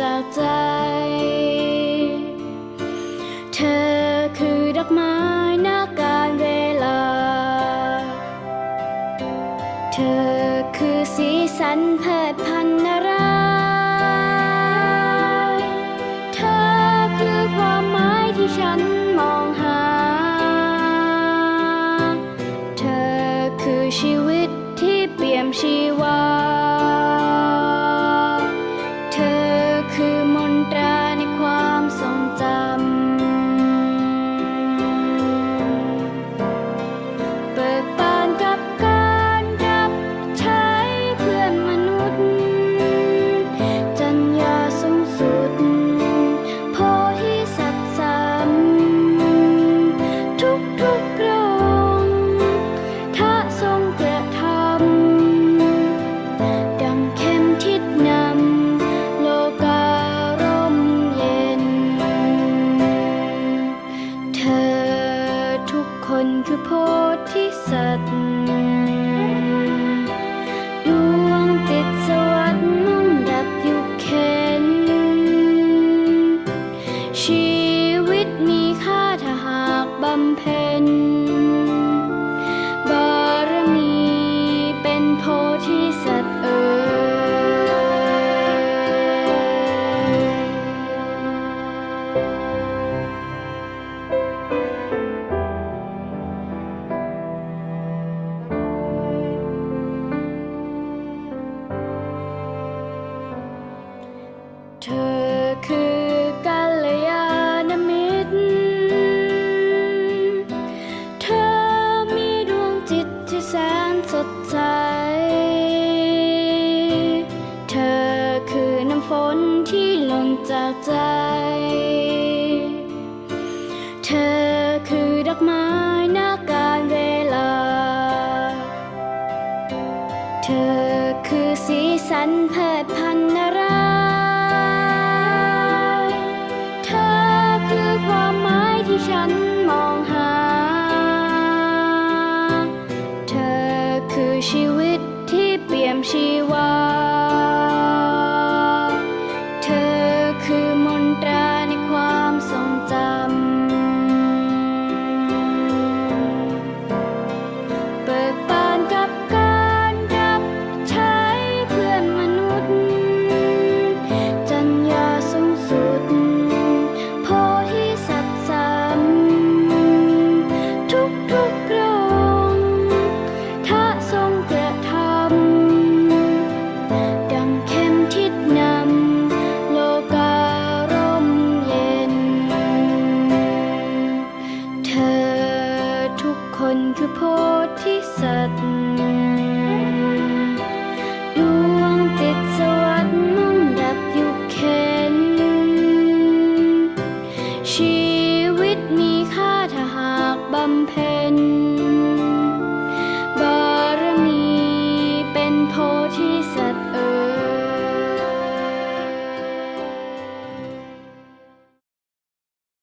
จากใจ เธอคือดอกไม้นาการเวลา เธอคือสีสันเพิดพันนร คนคือโพธิสัตว์ ธอคือกัลยาณมิตร เธอมีดวงจิตที่แสนสดใส เธอคือน้ำฝนที่หล่นจากใจ เธอคือดอกไม้นาการเวลา เธอคือสีสันเพิดพันนรา คือชีวิตที่เปี่ยมชีวา สัตดวงจิตสวัสงมุ่งดับอยู่เข็นชีวิตมี